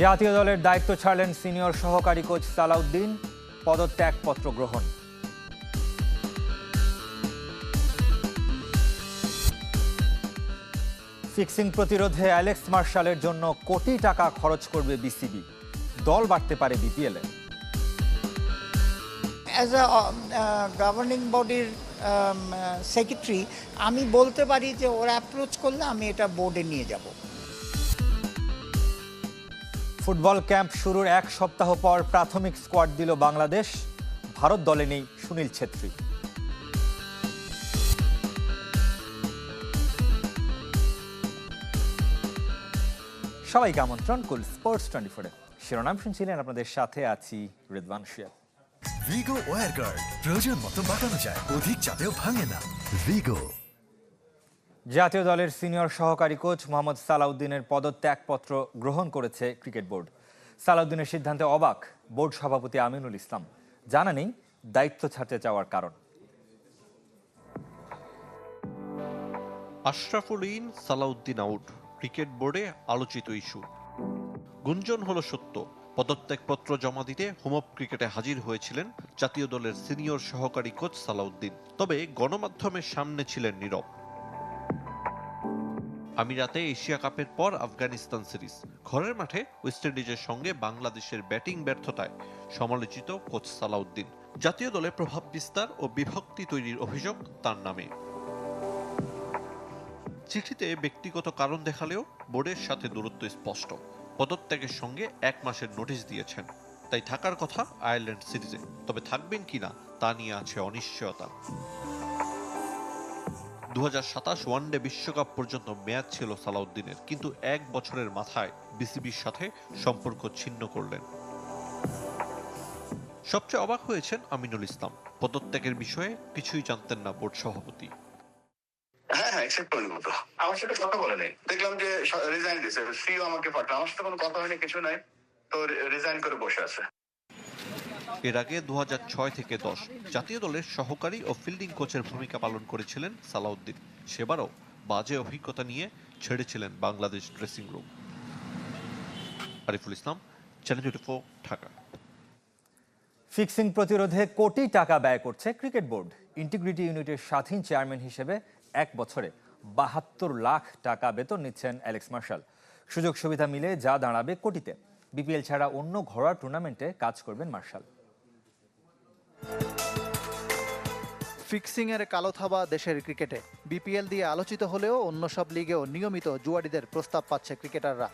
জাতীয় দলের দায়িত্ব ছাড়লেন সিনিয়র সহকারী কোচ সালাউদ্দিন। পদত্যাগপত্র গ্রহণ। ফিক্সিং প্রতিরোধে অ্যালেক্স মার্শালের জন্য কোটি টাকা খরচ করবে বিসিবি। দল বাড়তে পারে বিপিএলে। অ্যাজ আ গভর্নিং বডির সেক্রেটারি আমি বলতে পারি যে ওরা অ্যাপ্রোচ করলে আমি এটা বোর্ডে নিয়ে যাব। ফুটবল ক্যাম্প শুরুর এক সপ্তাহ পর প্রাথমিক স্কোয়াড দিল বাংলাদেশ। ভারত দলে নেই সুনীল ছেত্রী। সবাইকে আমন্ত্রণ কুল স্পোর্টস টোয়েন্টি ফোরে। শিরোনাম শুনছিলেন আপনাদের সাথে আছি রিদওয়ান শিয়া ভিগো ওয়ার গার্ড প্রয়োজন মতো বাঁকানো যায়, অধিক চাপেও ভাঙে না। ভিগো জাতীয় দলের সিনিয়র সহকারী কোচ মোহাম্মদ সালাউদ্দিনের পদত্যাগপত্র গ্রহণ করেছে ক্রিকেট বোর্ড। সালাউদ্দিনের সিদ্ধান্তে অবাক বোর্ড সভাপতি আমিনুল ইসলাম। জানা নেই দায়িত্ব ছাড়তে চাওয়ার কারণ। Ashraful in, Salahuddin out, cricket বোর্ডে আলোচিত ইস্যু। গুঞ্জন হলো সত্য, পদত্যাগপত্র জমা দিতে হোমপ ক্রিকেটে হাজির হয়েছিলেন জাতীয় দলের সিনিয়র সহকারী কোচ সালাউদ্দিন। তবে গণমাধ্যমের সামনে ছিলেন নীরব। আমিরাতে এশিয়া কাপের পর আফগানিস্তান সিরিজ। ঘরের মাঠে ওয়েস্ট ইন্ডিজের সঙ্গে বাংলাদেশের ব্যাটিং ব্যর্থতায় সমালোচিত কোচ সালাউদ্দিন। জাতীয় দলে প্রভাব বিস্তার ও বিভক্তি তৈরির অভিযোগ তার নামে। চিঠিতে ব্যক্তিগত কারণ দেখালেও বোর্ডের সাথে দূরত্ব স্পষ্ট। পদত্যাগের সঙ্গে এক মাসের নোটিশ দিয়েছেন। তাই থাকার কথা আয়ারল্যান্ড সিরিজে, তবে থাকবেন কিনা তা নিয়ে আছে অনিশ্চয়তা। দু ওয়ানডে বিশ্বকাপ পর্যন্ত মেয়াদ ছিল সালাউদ্দিনের, কিন্তু এক বছরের মাথায় বিসিবির সাথে সম্পর্ক ছিন্ন করলেন। সবচেয়ে অবাক হয়েছেন আমিনুল ইসলাম। পদত্যাগের বিষয়ে কিছুই জানতেন না বোর্ড সভাপতি। হ্যাঁ হ্যাঁ আমার সাথে কথা বলে নেই। দেখলাম যে রিজাইন দিয়েছে। আমাকে পাঠায় আমার সাথে কোনো কথা হয়নি, কিছু নাই। তো রিজাইন করে বসে আছে। এর আগে দু থেকে দশ জাতীয় দলের সহকারী ও ফিল্ডিং কোচের ভূমিকা পালন করেছিলেন সালাউদ্দিন। সেবারও বাজে অভিজ্ঞতা নিয়ে ছেড়েছিলেন Bangladesh dressing room Ariful Islam channel Dhaka. Fixing প্রতিরোধে কোটি টাকা ব্যয় করছে ক্রিকেট বোর্ড। ইন্টিগ্রিটি ইউনিটের স্বাধীন চেয়ারম্যান হিসেবে এক বছরে বাহাত্তর লাখ টাকা বেতন নিচ্ছেন অ্যালেক্স মার্শাল সুযোগ সুবিধা মিলে যা দাঁড়াবে কোটিতে। বিপিএল ছাড়া অন্য ঘরোয়া টুর্নামেন্টে কাজ করবেন মার্শাল ফিক্সিংয়ের কালো থাবা দেশের ক্রিকেটে। বিপিএল দিয়ে আলোচিত হলেও অন্য সব লিগেও নিয়মিত জুয়াড়িদের প্রস্তাব পাচ্ছে ক্রিকেটাররা।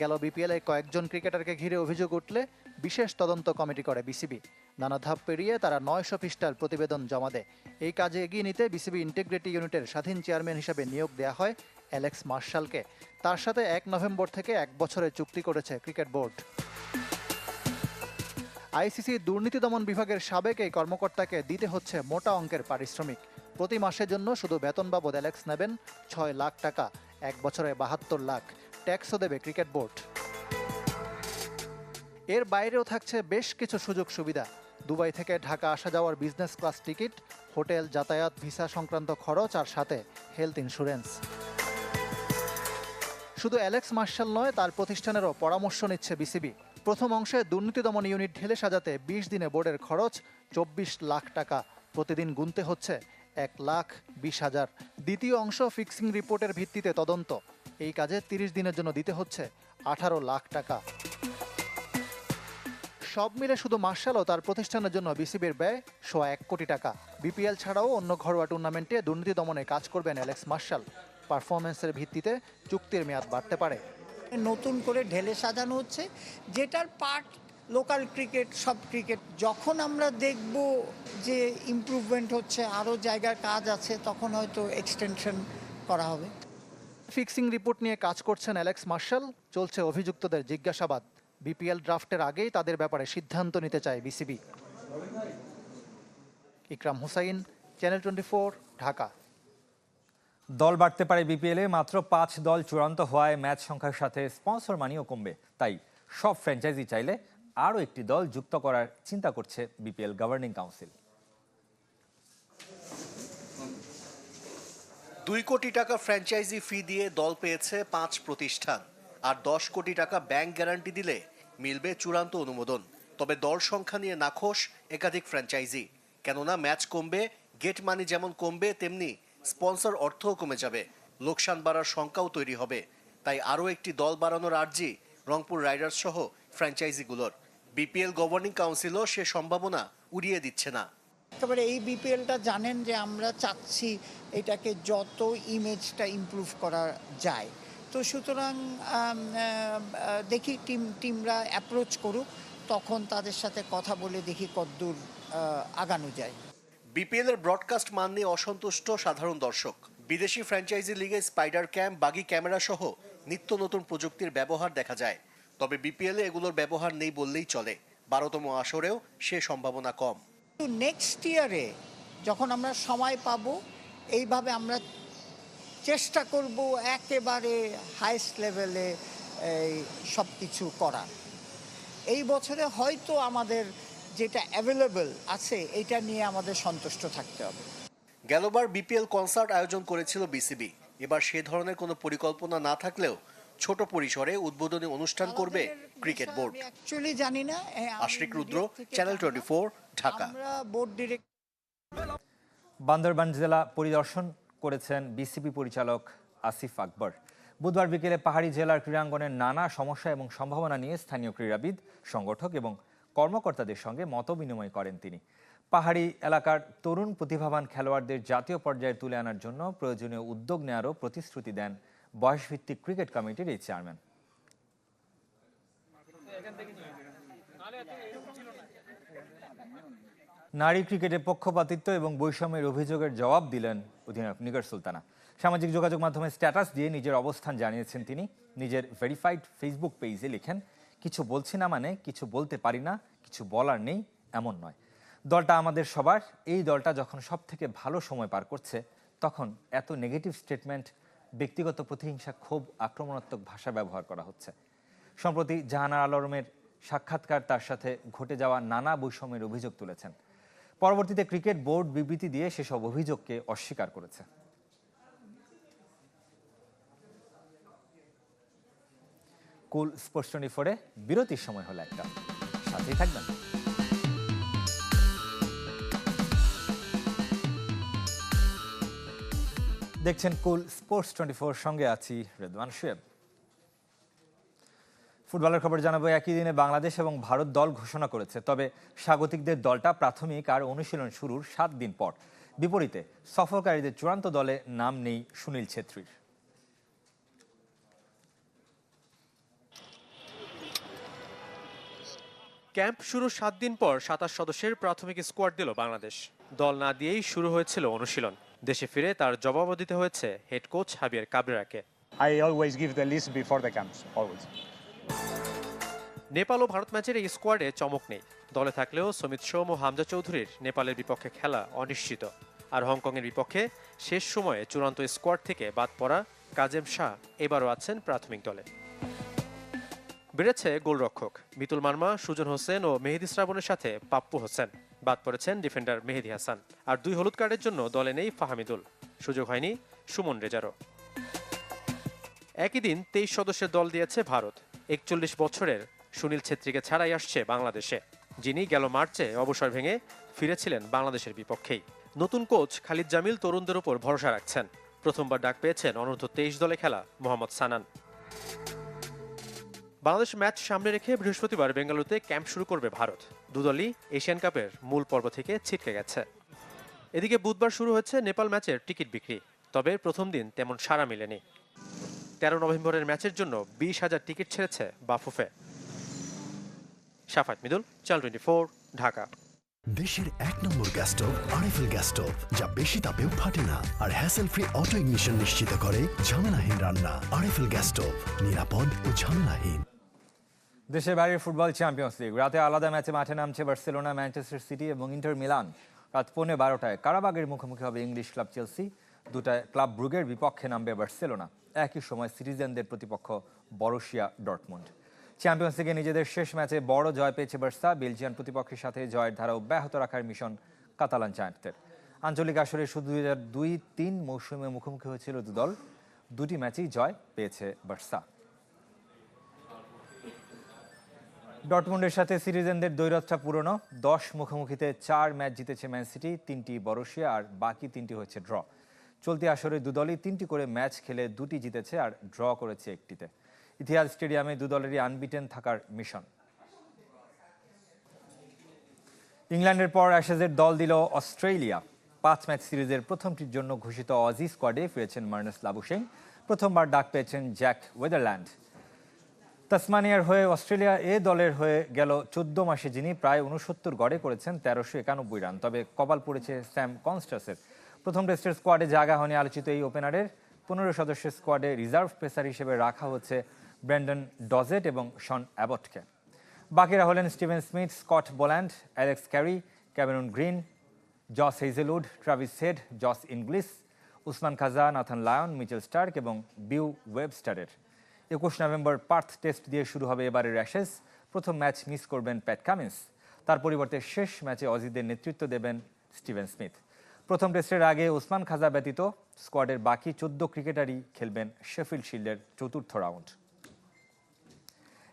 গেল বিপিএলে কয়েকজন ক্রিকেটারকে ঘিরে অভিযোগ উঠলে বিশেষ তদন্ত কমিটি করে বিসিবি। নানা ধাপ পেরিয়ে তারা নয়শো পৃষ্ঠার প্রতিবেদন জমা দেয়। এই কাজে এগিয়ে নিতে বিসিবি ইন্টিগ্রিটি ইউনিটের স্বাধীন চেয়ারম্যান হিসেবে নিয়োগ দেওয়া হয় অ্যালেক্স মার্শালকে। তার সাথে এক নভেম্বর থেকে এক বছরের চুক্তি করেছে ক্রিকেট বোর্ড। আইসিসি দুর্নীতি দমন বিভাগের সাবেক এই কর্মকর্তাকে দিতে হচ্ছে মোটা অঙ্কের পারিশ্রমিক। প্রতি মাসের জন্য শুধু বেতন বাবদ অ্যালেক্স নেবেন ছয় লাখ টাকা, এক বছরে বাহাত্তর লাখ। ট্যাক্সও দেবে ক্রিকেট বোর্ড। এর বাইরেও থাকছে বেশ কিছু সুযোগ সুবিধা। দুবাই থেকে ঢাকা আসা যাওয়ার বিজনেস ক্লাস টিকিট, হোটেল, যাতায়াত, ভিসা সংক্রান্ত খরচ আর সাথে হেলথ ইন্স্যুরেন্স। শুধু অ্যালেক্স মার্শাল নয়, তার প্রতিষ্ঠানেরও পরামর্শ নিচ্ছে বিসিবি। প্রথম অংশে দুর্নীতি দমন ইউনিট ঢেলে সাজাতে বিশ দিনে বোর্ডের খরচ চব্বিশ লাখ টাকা। প্রতিদিন গুনতে হচ্ছে এক লাখ বিশ হাজার। দ্বিতীয় অংশ ফিক্সিং রিপোর্টের ভিত্তিতে তদন্ত। এই কাজে তিরিশ দিনের জন্য দিতে হচ্ছে আঠারো লাখ টাকা। সব মিলে শুধু মার্শাল ও তার প্রতিষ্ঠানের জন্য বিসিবির ব্যয় সোয়া এক কোটি টাকা। বিপিএল ছাড়াও অন্য ঘরোয়া টুর্নামেন্টে দুর্নীতি দমনে কাজ করবেন অ্যালেক্স মার্শাল। পারফরমেন্সের ভিত্তিতে চুক্তির মেয়াদ বাড়তে পারে। নতুন করে ঢেলে সাজানো হচ্ছে, যেটার পার্ট লোকাল ক্রিকেট সব ক্রিকেট যখন আমরা দেখব যে ইমপ্রুভমেন্ট হচ্ছে, আরও জায়গার কাজ আছে, তখন হয়তো এক্সটেনশন করা হবে। ফিক্সিং রিপোর্ট নিয়ে কাজ করছেন অ্যালেক্স মার্শাল চলছে অভিযুক্তদের জিজ্ঞাসাবাদ। বিপিএল ড্রাফটের আগেই তাদের ব্যাপারে সিদ্ধান্ত নিতে চায় BCB Ikram Hussain channel twenty Dhaka. দল বাড়তে পারে বিপিএলে মাত্র পাঁচ দল চূড়ান্ত হওয়ায় ম্যাচ সংখ্যার সাথে স্পন্সর মানিও কমবে। তাই সব ফ্র্যাঞ্চাইজি চাইলে আরও একটি দল যুক্ত করার চিন্তা করছে বিপিএল গভর্নিং কাউন্সিল দুই কোটি টাকা ফ্র্যাঞ্চাইজি ফি দিয়ে দল পেয়েছে পাঁচ প্রতিষ্ঠান, আর দশ কোটি টাকা ব্যাংক গ্যারান্টি দিলে মিলবে চূড়ান্ত অনুমোদন। তবে দল সংখ্যা নিয়ে নাখোশ একাধিক ফ্র্যাঞ্চাইজি, কেননা ম্যাচ কমবে, গেট মানি যেমন কমবে, তেমনি স্পন্সর অর্থও কমে যাবে। লোকসান বাড়ার শঙ্কাও তৈরি হবে। তাই আরও একটি দল বাড়ানোর আর্জি রংপুর রাইডার্স সহ ফ্র্যাঞ্চাইজিগুলোর। বিপিএল গভর্নিং কাউন্সিলও সে সম্ভাবনা উড়িয়ে দিচ্ছে না। একেবারে এই বিপিএলটা জানেন যে আমরা চাচ্ছি এটাকে যত ইমেজটা ইমপ্রুভ করা যায়। তো সুতরাং দেখি টিম টিমরা অ্যাপ্রোচ করুক তখন তাদের সাথে কথা বলে দেখি কদ্দূর আহ, আগানো যায়। বিপিএল এর ব্রডকাস্ট মান নিয়ে অসন্তুষ্ট সাধারণ দর্শক। বিদেশি ফ্র্যাঞ্চাইজি লিগে স্পাইডার ক্যাম্প বাগি ক্যামেরা সহ নিত্য নতুন প্রযুক্তির ব্যবহার দেখা যায়। তবে বিপিএল এগুলোর ব্যবহার নেই বললেই চলে। বারোতম আসরেও সে সম্ভাবনা কম। নেক্সট ইয়ারে যখন আমরা সময় পাব, এইভাবে আমরা চেষ্টা করব একেবারে হাইস্ট লেভেলে সব কিছু করার। এই বছরে হয়তো আমাদের যেটা অ্যাভেলেবল আছে এটা নিয়ে আমাদের সন্তুষ্ট থাকতে হবে। গেলবার বিপিএল কনসার্ট আয়োজন করেছিল বিসিবি। এবার সে ধরনের কোনো পরিকল্পনা না থাকলেও ছোট পরিসরে উদ্বোধনী অনুষ্ঠান করবে ক্রিকেট বোর্ড। অ্যাকচুয়ালি জানি না আমি Ashrik Rudra channel. Twenty four Dhaka. আমরা বোর্ড ডিরেক্ট বান্দরবান জেলা পরিদর্শন করেছেন বিসিবি পরিচালক আসিফ আকবর। বুধবার বিকেলে পাহাড়ি জেলার ক্রীড়াঙ্গনের নানা সমস্যা এবং সম্ভাবনা নিয়ে স্থানীয় ক্রীড়াবিদ সংগঠক এবং কর্মকর্তাদের সঙ্গে মত বিনিময় করেন তিনি। পাহাড়ি এলাকার তরুণ প্রতিভাবান খেলোয়াড়দের জাতীয় পর্যায়ে তুলে আনার জন্য প্রয়োজনীয় উদ্যোগ নেওয়ারও প্রতিশ্রুতি দেন বয়সভিত্তিক ক্রিকেট কমিটির এই চেয়ারম্যান। নারী ক্রিকেটে পক্ষপাতিত্ব এবং বৈষম্যের অভিযোগের জবাব দিলেন অধিনায়ক নিগার সুলতানা। সামাজিক যোগাযোগ মাধ্যমে স্ট্যাটাস দিয়ে নিজের অবস্থান জানিয়েছেন তিনি। নিজের ভেরিফাইড ফেসবুক পেজে লিখেন কিছু বলছি না মানে কিছু বলতে পারি না, কিছু বলার নেই, এমন নয়। দলটা আমাদের সবার, এই দলটা যখন সব থেকে ভালো সময় পার করছে, তখন এত নেগেটিভ স্টেটমেন্ট ব্যক্তিগত প্রতিহিংসা খুব আক্রমণাত্মক ভাষা ব্যবহার করা হচ্ছে। সম্প্রতি জাহানার আলমের সাক্ষাৎকার তার সাথে ঘটে যাওয়া নানা বৈষম্যের অভিযোগ তুলেছেন। পরবর্তীতে ক্রিকেট বোর্ড বিবৃতি দিয়ে সেসব অভিযোগকে অস্বীকার করেছে। কুল টোয়েন্টি ফোরে বিরতির সময় হলো একটা। সাথেই থাকবেন। দেখছেন কুল স্পোর্টস টোয়েন্টি ফোর সঙ্গে আছি রেদওয়ান শুয়েব ফুটবলের খবর জানাব, একই দিনে বাংলাদেশ এবং ভারত দল ঘোষণা করেছে, তবে স্বাগতিকদের দলটা প্রাথমিক আর অনুশীলন শুরুর সাত দিন পর। বিপরীতে সফরকারীদের চূড়ান্ত দলে নাম নেই সুনীল ছেত্রীর। ক্যাম্প শুরু সাত দিন পর সাতাশ সদস্যের প্রাথমিক স্কোয়াড দিল বাংলাদেশ। দল না দিয়েই শুরু হয়েছিল অনুশীলন। দেশে ফিরে তার জবাবও দিতে হয়েছে হেড কোচ হাবিয়ার কাবরেরাকে। Always. নেপাল ও ভারত ম্যাচের এই স্কোয়াডে চমক নেই। দলে থাকলেও সমিত সোম ও হামজা চৌধুরীর নেপালের বিপক্ষে খেলা অনিশ্চিত। আর হংকংয়ের বিপক্ষে শেষ সময়ে চূড়ান্ত স্কোয়াড থেকে বাদ পড়া কাজেম শাহ এবারও আছেন প্রাথমিক দলে। বেড়েছে গোলরক্ষক। মিতুল মার্মা, সুজন হোসেন ও মেহেদি শ্রাবণের সাথে পাপ্পু হোসেন। বাদ পড়েছেন ডিফেন্ডার মেহেদি হাসান। আর দুই হলুদ কার্ডের জন্য দলে নেই ফাহামিদুল। সুযোগ হয়নি সুমন রেজারও। একই দিন তেইশ সদস্যের দল দিয়েছে ভারত। একচল্লিশ বছরের সুনীল ছেত্রীকে ছাড়াই আসছে বাংলাদেশে। যিনি গেল মার্চে অবসর ভেঙে ফিরেছিলেন বাংলাদেশের বিপক্ষেই। নতুন কোচ খালিদ জামিল তরুণদের উপর ভরসা রাখছেন। প্রথমবার ডাক পেয়েছেন অনূর্ধ্ব তেইশ দলে খেলা মোহাম্মদ সানান। বাংলাদেশ ম্যাচ সামনে রেখে বৃহস্পতিবার বেঙ্গালুরুতে ক্যাম্প শুরু করবে ভারত। দুদলই এশিয়ান কাপের মূল পর্ব থেকে ছিটকে গেছে। এদিকে বুধবার শুরু হয়েছে নেপাল ম্যাচের টিকিট বিক্রি, তবে প্রথম দিন তেমন সাড়া মিলেনি। তেরো নভেম্বরের ম্যাচের জন্য বিশ হাজার টিকিট ছেড়েছে বাফুফে। সাফাত মিদুল, চ্যানেল টোয়েন্টি ঢাকা। দেশের এক নম্বর gas stove RFL gas stove যা বেশি তাপেও ফাটে না আর হ্যাসেল ফ্রি অটো ইগনিশন নিশ্চিত করে ঝামেলাহীন রান্না। আরএফএল গ্যাস স্টোভ নিরাপদ ও ঝামেলাহীন। দেশের বাইরের ফুটবল চ্যাম্পিয়ন্স লিগ রাতে আলাদা ম্যাচে মাঠে নামছে বার্সেলোনা ম্যানচেস্টার সিটি এবং ইন্টার মিলান রাত পৌনে বারোটায় কারাবাগের মুখোমুখি হবে ইংলিশ ক্লাব চেলসি দুটায় ক্লাব ব্রুগের বিপক্ষে নামবে বার্সেলোনা। একই সময় সিটিজেনদের প্রতিপক্ষ বরশিয়া ডটমুন্ড চ্যাম্পিয়ন্স লিগে নিজেদের শেষ ম্যাচে বড় জয় পেয়েছে বার্সা। বেলজিয়ান প্রতিপক্ষের সাথে জয়ের ধারা অব্যাহত রাখার মিশন কাতালান জায়ান্টদের আঞ্চলিক আসরে শুধু দুই হাজার দুই তিন মৌসুমে মুখোমুখি হয়েছিল দুদল দুটি ম্যাচেই জয় পেয়েছে বার্সা। ডটমুন্ডের সাথে সিরিজেনদের দ্বৈরথটা পুরনো। দশ মুখোমুখিতে চার ম্যাচ জিতেছে ম্যান সিটি, তিনটি বরশিয়া আর বাকি তিনটি হয়েছে ড্র। চলতি আসরে দুদলই তিনটি করে ম্যাচ খেলে দুটি জিতেছে আর ড্র করেছে একটিতে। ইতিহাস স্টেডিয়ামে দু দলেরই আনবিটেন থাকার মিশন ইংল্যান্ডের পর অ্যাশেজের দল দিল অস্ট্রেলিয়া। পাঁচ ম্যাচ সিরিজের প্রথমটির জন্য ঘোষিত অজি স্কোয়াডে ফিরেছেন মার্নাস লাবুসেন প্রথমবার ডাক পেয়েছেন জ্যাক ওয়েদারল্যান্ড। তাসমানিয়ার হয়ে অস্ট্রেলিয়া এ দলের হয়ে গেল চোদ্দ মাসে, যিনি প্রায় উনসত্তর গড়ে করেছেন তেরোশো একানব্বই রান। তবে কপাল পড়েছে স্যাম কনস্টাসের। প্রথম টেস্টের স্কোয়াডে জায়গা হয়নি আলোচিত এই ওপেনারের পনেরো সদস্যের স্কোয়াডে রিজার্ভ পেসার হিসেবে রাখা হচ্ছে ব্র্যান্ডন ডজেট এবং শন অ্যাবটকে। বাকিরা হলেন Steven Smith, Scott Boland, Alex Carey, Cameron Green, Josh Hazlewood Travis Head, Josh Inglis Usman Khawaja, Nathan Lyon, Mitchell Starc এবং বিউ ওয়েবস্টারের। একুশ নভেম্বর পার্থ টেস্ট দিয়ে শুরু হবে এবারের অ্যাশেজ প্রথম ম্যাচ মিস করবেন প্যাট কামিন্স। তার পরিবর্তে শেষ ম্যাচে অজিদের নেতৃত্ব দেবেন স্টিভেন স্মিথ। প্রথম টেস্টের আগে ওসমান খাজা ব্যতীত স্কোয়াডের বাকি চোদ্দ ক্রিকেটারই খেলবেন শেফিল্ড শিল্ডের চতুর্থ রাউন্ড।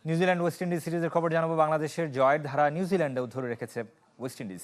নিউজিল্যান্ড ওয়েস্ট ইন্ডিজ সিরিজের খবর জানাব। বাংলাদেশের জয়ের ধারা নিউজিল্যান্ডেও ধরে রেখেছে ওয়েস্ট ইন্ডিজ।